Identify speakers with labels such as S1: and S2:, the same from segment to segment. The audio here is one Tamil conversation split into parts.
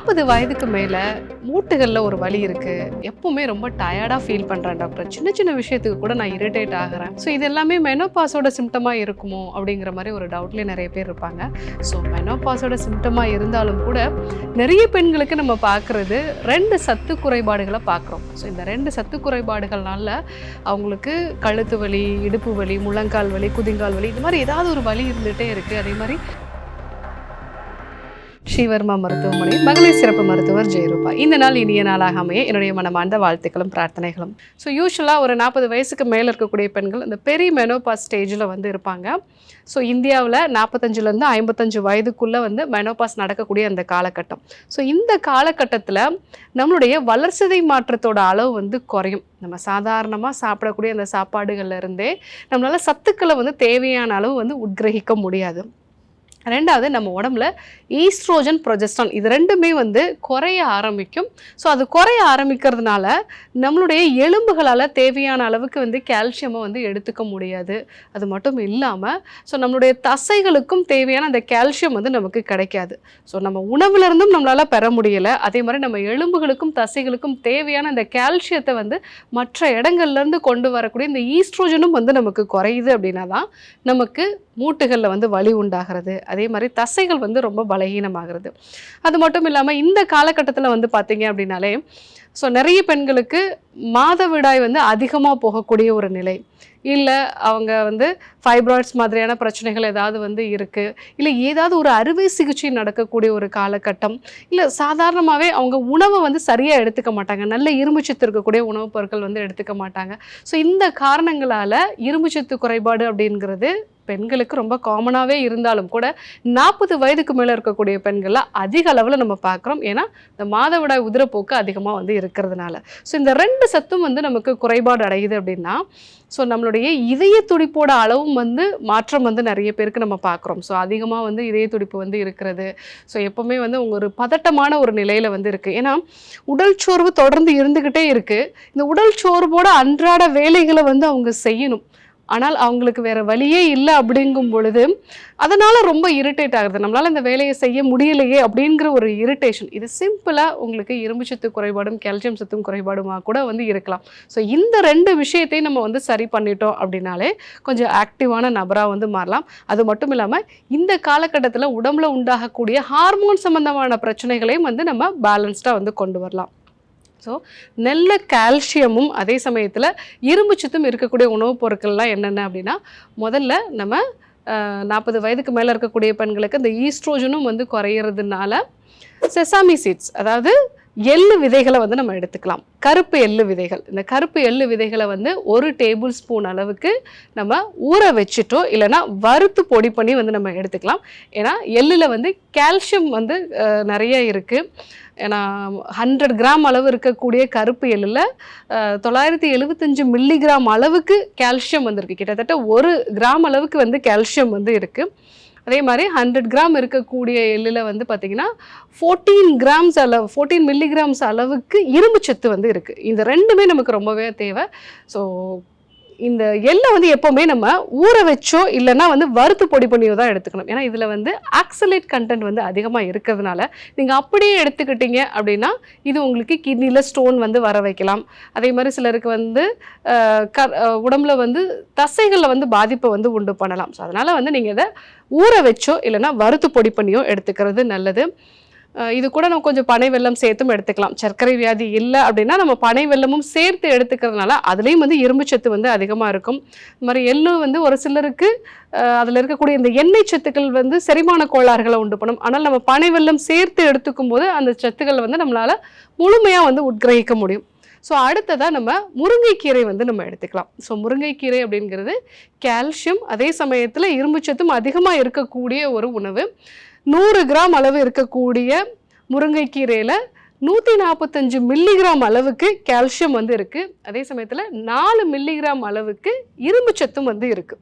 S1: நாற்பது வயதுக்கு மேலே மூட்டுகளில் ஒரு வலி இருக்குது எப்பவுமே ரொம்ப டயர்டாக ஃபீல் பண்ணுறேன் டாக்டர் சின்ன சின்ன விஷயத்துக்கு கூட நான் இரிட்டேட் ஆகிறேன். ஸோ இது எல்லாமே மெனோபாஸோட சிம்டமாக இருக்குமோ அப்படிங்கிற மாதிரி ஒரு டவுட்லேயே நிறைய பேர் இருப்பாங்க. ஸோ மெனோபாஸோட சிம்டமாக இருந்தாலும் கூட நிறைய பெண்களுக்கு நம்ம பார்க்குறது ரெண்டு சத்து குறைபாடுகளை பார்க்குறோம். ஸோ இந்த ரெண்டு சத்து குறைபாடுகள்னால அவங்களுக்கு கழுத்து வலி இடுப்பு வலி முழங்கால் வலி குதிங்கால் வலி இது மாதிரி ஏதாவது ஒரு வலி இருந்துகிட்டே இருக்குது அதே மாதிரி ஸ்ரீவர்மா மருத்துவமனை மகளிர் சிறப்பு மருத்துவர் ஜெயரூபா. இந்த நாள் இனிய நாளாக அமைய என்னுடைய மனமார்ந்த வாழ்த்துக்களும் பிரார்த்தனைகளும். ஸோ யூஸ்வலாக ஒரு நாற்பது வயசுக்கு மேலே இருக்கக்கூடிய பெண்கள் இந்த பெரி மெனோபாஸ் ஸ்டேஜில் வந்து இருப்பாங்க. ஸோ இந்தியாவில் நாற்பத்தஞ்சிலேருந்து ஐம்பத்தஞ்சு வயதுக்குள்ளே வந்து மெனோபாஸ் நடக்கக்கூடிய அந்த காலகட்டம். ஸோ இந்த காலகட்டத்தில் நம்மளுடைய வளர்சிதை மாற்றத்தோட அளவு வந்து குறையும். நம்ம சாதாரணமாக சாப்பிடக்கூடிய அந்த சாப்பாடுகள்ல இருந்தே நம்மளால் சத்துக்களை வந்து தேவையான அளவு வந்து உட்கிரகிக்க முடியாது. ரெண்டாவது நம்ம உடம்புல ஈஸ்ட்ரோஜன் ப்ரொஜெஸ்ட்ரான் இது ரெண்டுமே வந்து குறைய ஆரம்பிக்கும். ஸோ அது குறைய ஆரம்பிக்கிறதுனால நம்மளுடைய எலும்புகளால் தேவையான அளவுக்கு வந்து கால்சியமை வந்து எடுத்துக்க முடியாது. அது மட்டும் இல்லாமல் ஸோ நம்மளுடைய தசைகளுக்கும் தேவையான அந்த கால்சியம் வந்து நமக்கு கிடைக்காது. ஸோ நம்ம உணவுலேருந்தும் நம்மளால் பெற முடியலை. அதே மாதிரி நம்ம எலும்புகளுக்கும் தசைகளுக்கும் தேவையான அந்த கால்சியத்தை வந்து மற்ற இடங்கள்லேருந்து கொண்டு வரக்கூடிய இந்த ஈஸ்ட்ரோஜனும் வந்து நமக்கு குறையுது அப்படின்னா தான் நமக்கு மூட்டுகளில் வந்து வலி உண்டாகிறது. அதே மாதிரி தசைகள் வந்து ரொம்ப பலகீனமாகிறது. அது மட்டும் இல்லாமல் இந்த காலகட்டத்தில் வந்து பார்த்தீங்க அப்படின்னாலே ஸோ நிறைய பெண்களுக்கு மாதவிடாய் வந்து அதிகமாக போகக்கூடிய ஒரு நிலை. இல்லை அவங்க வந்து ஃபைப்ராய்ட்ஸ் மாதிரியான பிரச்சனைகள் ஏதாவது வந்து இருக்குது இல்லை ஏதாவது ஒரு அறுவை சிகிச்சை நடக்கக்கூடிய ஒரு காலகட்டம். இல்லை சாதாரணமாகவே அவங்க உணவை வந்து சரியாக எடுத்துக்க மாட்டாங்க. நல்ல இரும்புச்சத்து இருக்கக்கூடிய உணவுப் பொருட்கள் வந்து எடுத்துக்க மாட்டாங்க. ஸோ இந்த காரணங்களால் இரும்புச்சத்து குறைபாடு அப்படிங்கிறது பெண்களுக்கு ரொம்ப காமனாகவே இருந்தாலும் கூட நாற்பது வயதுக்கு மேலே இருக்கக்கூடிய பெண்களை அதிக அளவில் நம்ம பார்க்குறோம். ஏன்னா இந்த மாதவிடாய் உதிரப்போக்கு அதிகமாக வந்து இருக்கிறதுனால. ஸோ இந்த ரெண்டு சத்தும் வந்து நமக்கு குறைபாடு அடையுது அப்படின்னா ஸோ நம்மளுடைய இதய துடிப்போட அளவும் வந்து மாற்றம் வந்து நிறைய பேருக்கு நம்ம பார்க்குறோம். ஸோ அதிகமாக வந்து இதய துடிப்பு வந்து இருக்கிறது. ஸோ எப்போவுமே வந்து உங்க ஒரு பதட்டமான ஒரு நிலையில் வந்து இருக்குது ஏன்னா உடல் சோர்வு தொடர்ந்து இருந்துக்கிட்டே இருக்குது இந்த உடல் சோர்வோட அன்றாட வேலைகளை வந்து அவங்க செய்யணும். ஆனால் அவங்களுக்கு வேற வழியே இல்லை அப்படிங்கும் பொழுது அதனால ரொம்ப இரிட்டேட் ஆகுது. நம்மளால இந்த வேலையை செய்ய முடியலையே அப்படிங்கிற ஒரு இரிட்டேஷன் இது சிம்பிளாக உங்களுக்கு இரும்பு சத்து குறைபாடும் கால்சியம் சத்தும் குறைபாடுமா கூட வந்து இருக்கலாம். ஸோ இந்த ரெண்டு விஷயத்தையும் நம்ம வந்து சரி பண்ணிட்டோம் அப்படின்னாலே கொஞ்சம் ஆக்டிவான நபராக வந்து மாறலாம். அது மட்டும் இல்லாமல் இந்த காலகட்டத்தில் உடம்புல உண்டாகக்கூடிய ஹார்மோன் சம்பந்தமான பிரச்சனைகளையும் வந்து நம்ம பேலன்ஸ்டாக வந்து கொண்டு வரலாம். ஸோ நல்ல கால்சியமும் அதே சமயத்தில் இரும்பு சத்தும் இருக்கக்கூடிய உணவுப் பொருட்கள்லாம் என்னென்ன அப்படின்னா முதல்ல நம்ம நாற்பது வயதுக்கு மேலே இருக்கக்கூடிய பெண்களுக்கு இந்த ஈஸ்ட்ரோஜனும் வந்து குறையிறதுனால செசாமி சீட்ஸ் அதாவது எள்ளு விதைகளை வந்து நம்ம எடுத்துக்கலாம். கருப்பு எள்ளு விதைகள். இந்த கருப்பு எள்ளு விதைகளை வந்து ஒரு டேபிள் ஸ்பூன் அளவுக்கு நம்ம ஊற வச்சுட்டோ இல்லைன்னா வறுத்து பொடி பண்ணி வந்து நம்ம எடுத்துக்கலாம். ஏன்னா எள்ளில் வந்து கால்சியம் வந்து நிறைய இருக்குது ஏன்னா ஹண்ட்ரட் கிராம் அளவு இருக்கக்கூடிய கருப்பு எள்ளில் தொள்ளாயிரத்தி எழுபத்தஞ்சு மில்லிகிராம் அளவுக்கு கால்சியம் வந்திருக்கு. கிட்டத்தட்ட ஒரு கிராம் அளவுக்கு வந்து கால்சியம் வந்து இருக்குது அதே மாதிரி ஹண்ட்ரட் கிராம் இருக்கக்கூடிய எள்ளில் வந்து பார்த்திங்கன்னா ஃபோர்டீன் கிராம்ஸ் அளவு ஃபோர்டீன் மில்லிகிராம்ஸ் அளவுக்கு இரும்பு சத்து வந்து இருக்குது இந்த ரெண்டுமே நமக்கு ரொம்பவே தேவை. ஸோ இந்த எள்ளை வந்து எப்போவுமே நம்ம ஊற வச்சோ இல்லைன்னா வந்து வறுத்து பொடி பண்ணியோ தான் எடுத்துக்கணும். ஏன்னா இதில் வந்து ஆக்சலேட் கண்டென்ட் வந்து அதிகமாக இருக்கிறதுனால நீங்கள் அப்படியே எடுத்துக்கிட்டீங்க அப்படின்னா இது உங்களுக்கு கிட்னியில் ஸ்டோன் வந்து வர வைக்கலாம். அதே மாதிரி சிலருக்கு வந்து க உடம்புல வந்து தசைகளில் வந்து பாதிப்பை வந்து உண்டு பண்ணலாம். ஸோ அதனால் வந்து நீங்கள் இதை ஊற வச்சோ இல்லைன்னா வறுத்து பொடி பண்ணியோ எடுத்துக்கிறது நல்லது. இது கூட நம்ம கொஞ்சம் பனை வெல்லம் சேர்த்தும் எடுத்துக்கலாம். சர்க்கரை வியாதி இல்லை அப்படின்னா நம்ம பனை வெல்லமும் சேர்த்து எடுத்துக்கிறதுனால அதுலேயும் வந்து இரும்பு சத்து வந்து அதிகமாக இருக்கும். இந்த மாதிரி எள்ளு வந்து ஒரு சிலருக்கு அதில் இருக்கக்கூடிய இந்த எண்ணெய் சத்துக்கள் வந்து செரிமான கோளாறுகளை உண்டு பண்ணும். ஆனால் நம்ம பனை வெல்லம் சேர்த்து எடுத்துக்கும் போது அந்த சத்துக்கள் வந்து நம்மளால் முழுமையாக வந்து உட்கிரகிக்க முடியும். ஸோ அடுத்ததாக நம்ம முருங்கைக்கீரை வந்து நம்ம எடுத்துக்கலாம். ஸோ முருங்கைக்கீரை அப்படிங்கிறது கால்சியம் அதே சமயத்தில் இரும்புச்சத்தும் அதிகமாக இருக்கக்கூடிய ஒரு உணவு. நூறு கிராம் அளவு இருக்கக்கூடிய முருங்கைக்கீரையில் நூற்றி நாற்பத்தஞ்சு மில்லிகிராம் அளவுக்கு கால்சியம் வந்து இருக்குது அதே சமயத்தில் நாலு மில்லிகிராம் அளவுக்கு இரும்பு சத்தும் வந்து இருக்குது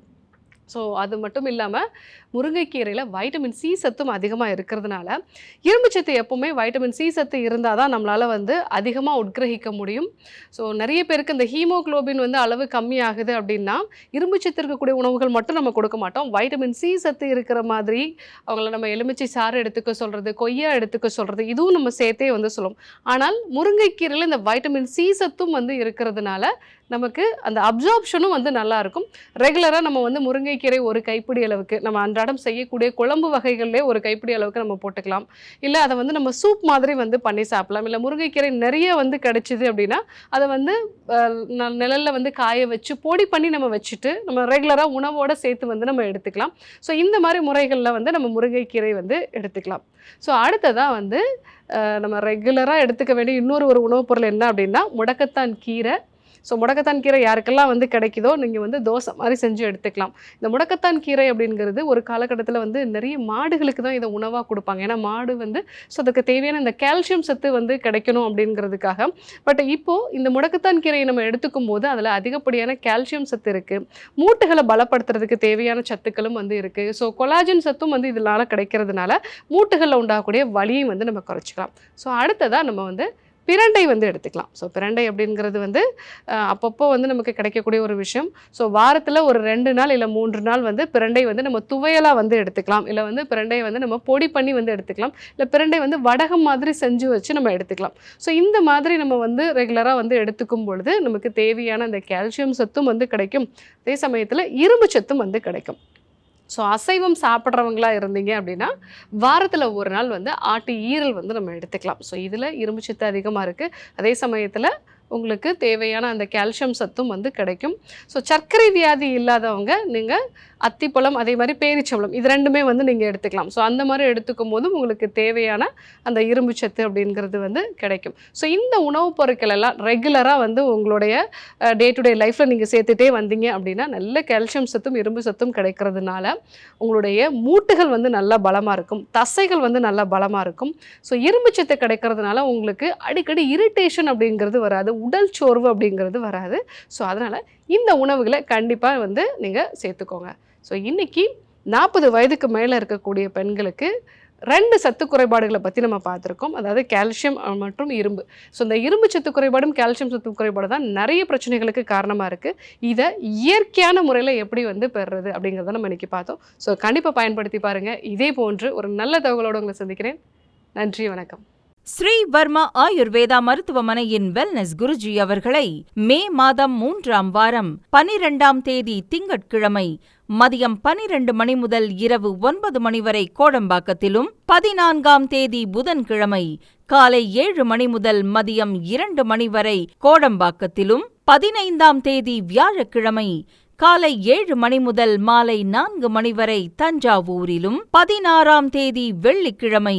S1: ஸோ அது மட்டும் இல்லாமல் முருங்கைக்கீரையில் வைட்டமின் சி சத்தும் அதிகமாக இருக்கிறதுனால இரும்புச்சத்து எப்போவுமே வைட்டமின் சி சத்து இருந்தால் தான் நம்மளால் வந்து அதிகமாக உட்கிரகிக்க முடியும். ஸோ நிறைய பேருக்கு இந்த ஹீமோகுளோபின் வந்து அளவு கம்மியாகுது அப்படின்னா இரும்பு சத்து இருக்கக்கூடிய உணவுகள் மட்டும் நம்ம கொடுக்க மாட்டோம். வைட்டமின் சி சத்து இருக்கிற மாதிரி அவங்கள நம்ம எலுமிச்சை சாறு எடுத்துக்க சொல்கிறது கொய்யா எடுத்துக்க சொல்கிறது இதுவும் நம்ம சேர்த்தே வந்து சொல்லுவோம் ஆனால் முருங்கைக்கீரையில் இந்த வைட்டமின் சி சத்தும் வந்து இருக்கிறதுனால நமக்கு அந்த அப்சார்ப்ஷனும் வந்து நல்லாயிருக்கும். ரெகுலராக நம்ம வந்து முருங்கைக்கீரை ஒரு கைப்பிடி அளவுக்கு நம்ம அன்றாடம் செய்யக்கூடிய குழம்பு வகைகள்லேயே ஒரு கைப்பிடி அளவுக்கு நம்ம போட்டுக்கலாம். இல்லை அதை வந்து நம்ம சூப் மாதிரி வந்து பண்ணி சாப்பிடலாம். இல்லை முருங்கைக்கீரை நிறைய வந்து கிடைச்சிது அப்படின்னா அதை வந்து நிழலில் ந- நிழல்ல வந்து காய வச்சு பொடி பண்ணி நம்ம வச்சுட்டு நம்ம ரெகுலராக உணவோடு சேர்த்து வந்து நம்ம எடுத்துக்கலாம். ஸோ இந்த மாதிரி முறைகளில் வந்து நம்ம முருங்கைக்கீரை வந்து எடுத்துக்கலாம். ஸோ அடுத்ததாக வந்து நம்ம ரெகுலராக எடுத்துக்க வேண்டிய இன்னொரு ஒரு உணவுப் பொருள் என்ன அப்படின்னா முடக்கத்தான் கீரை. ஸோ முடக்கத்தான் கீரை யாருக்கெல்லாம் வந்து கிடைக்குதோ நீங்கள் வந்து தோசை மாதிரி செஞ்சு எடுத்துக்கலாம். இந்த முடக்கத்தான் கீரை அப்படிங்கிறது ஒரு காலகட்டத்தில் வந்து நிறைய மாடுகளுக்கு தான் இதை உணவாக கொடுப்பாங்க. ஏன்னா மாடு வந்து ஸோ அதுக்கு தேவையான இந்த கால்சியம் சத்து வந்து கிடைக்கணும் அப்படிங்கிறதுக்காக. பட் இப்போது இந்த முடக்கத்தான் கீரையை நம்ம எடுத்துக்கும் போது அதில் அதிகப்படியான கால்சியம் சத்து இருக்குது மூட்டுகளை பலப்படுத்துறதுக்கு தேவையான சத்துக்களும் வந்து இருக்குது ஸோ கொலாஜின் சத்தும் வந்து இதனால் கிடைக்கிறதுனால மூட்டுகளில் உண்டாகக்கூடிய வலியை வந்து நம்ம குறைச்சிக்கலாம். ஸோ அடுத்ததாக நம்ம வந்து பிரண்டை வந்து எடுத்துக்கலாம். ஸோ பிரண்டை அப்படிங்கிறது வந்து அப்பப்போ வந்து நமக்கு கிடைக்கக்கூடிய ஒரு விஷயம். ஸோ வாரத்தில் ஒரு ரெண்டு நாள் இல்லை மூன்று நாள் வந்து பிரண்டை வந்து நம்ம துவையலாக வந்து எடுத்துக்கலாம். இல்லை வந்து பிரண்டையை வந்து நம்ம பொடி பண்ணி வந்து எடுத்துக்கலாம். இல்லை பிரண்டை வந்து வடகம் மாதிரி செஞ்சு வச்சு நம்ம எடுத்துக்கலாம். ஸோ இந்த மாதிரி நம்ம வந்து ரெகுலராக வந்து எடுத்துக்கும் பொழுது நமக்கு தேவையான அந்த கால்சியம் சத்தும் வந்து கிடைக்கும். அதே சமயத்தில் இரும்பு சத்தும் வந்து கிடைக்கும். ஸோ அசைவம் சாப்பிட்றவங்களா இருந்தீங்க அப்படின்னா வாரத்தில் ஒரு நாள் வந்து ஆட்டு ஈரல் வந்து நம்ம எடுத்துக்கலாம். ஸோ இதில் இரும்பு சத்து அதிகமாக இருக்குது அதே சமயத்தில் உங்களுக்கு தேவையான அந்த கால்சியம் சத்தும் வந்து கிடைக்கும். ஸோ சர்க்கரை வியாதி இல்லாதவங்க நீங்கள் அத்திப்பழம் அதே மாதிரி பேரிச்சம்பழம் இது ரெண்டுமே வந்து நீங்கள் எடுத்துக்கலாம். ஸோ அந்த மாதிரி எடுத்துக்கும் போதும் உங்களுக்கு தேவையான அந்த இரும்பு சத்து அப்படிங்கிறது வந்து கிடைக்கும். ஸோ இந்த உணவுப் பொருட்கள் எல்லாம் ரெகுலராக வந்து உங்களுடைய டே டு டே லைஃப்பில் நீங்கள் சேர்த்துட்டே வந்தீங்க அப்படின்னா நல்ல கால்சியம் சத்தும் இரும்பு சத்தும் கிடைக்கிறதுனால உங்களுடைய மூட்டுகள் வந்து நல்லா பலமாக இருக்கும். தசைகள் வந்து நல்லா பலமாக இருக்கும். ஸோ இரும்பு சத்து கிடைக்கிறதுனால உங்களுக்கு அடிக்கடி இரிட்டேஷன் அப்படிங்கிறது வராது. உடல் சோர்வு அப்படிங்கிறது வராது. ஸோ அதனால் இந்த உணவுகளை கண்டிப்பாக வந்து நீங்கள் சேர்த்துக்கோங்க. ஸோ இன்றைக்கி நாற்பது வயதுக்கு மேலே இருக்கக்கூடிய பெண்களுக்கு ரெண்டு சத்து குறைபாடுகளை பற்றி நம்ம பார்த்துருக்கோம். அதாவது கால்சியம் மற்றும் இரும்பு. ஸோ இந்த இரும்பு சத்து குறைபாடும் கால்சியம் சத்து குறைபாடு தான் நிறைய பிரச்சனைகளுக்கு காரணமாக இருக்குது இதை இயற்கையான முறையில் எப்படி வந்து பெறுறது அப்படிங்கிறத நம்ம இன்றைக்கி பார்த்தோம். ஸோ கண்டிப்பாக பயன்படுத்தி பாருங்கள் இதே போன்று ஒரு நல்ல தகவலோடு உங்களை சந்திக்கிறேன். நன்றி வணக்கம்.
S2: ஸ்ரீ வர்மா ஆயுர்வேதா மருத்துவமனையின் வெல்னஸ் குருஜி அவர்களை மே மாதம் மூன்றாம் வாரம் பனிரெண்டாம் தேதி திங்கட்கிழமை மதியம் பனிரெண்டு மணி முதல் இரவு ஒன்பது மணி வரை கோடம்பாக்கத்திலும் பதினான்காம் தேதி புதன்கிழமை காலை ஏழு மணி முதல் மதியம் இரண்டு மணி வரை கோடம்பாக்கத்திலும் பதினைந்தாம் தேதி வியாழக்கிழமை காலை ஏழு மணி முதல் மாலை நான்கு மணி வரை தஞ்சாவூரிலும் பதினாறாம் தேதி வெள்ளிக்கிழமை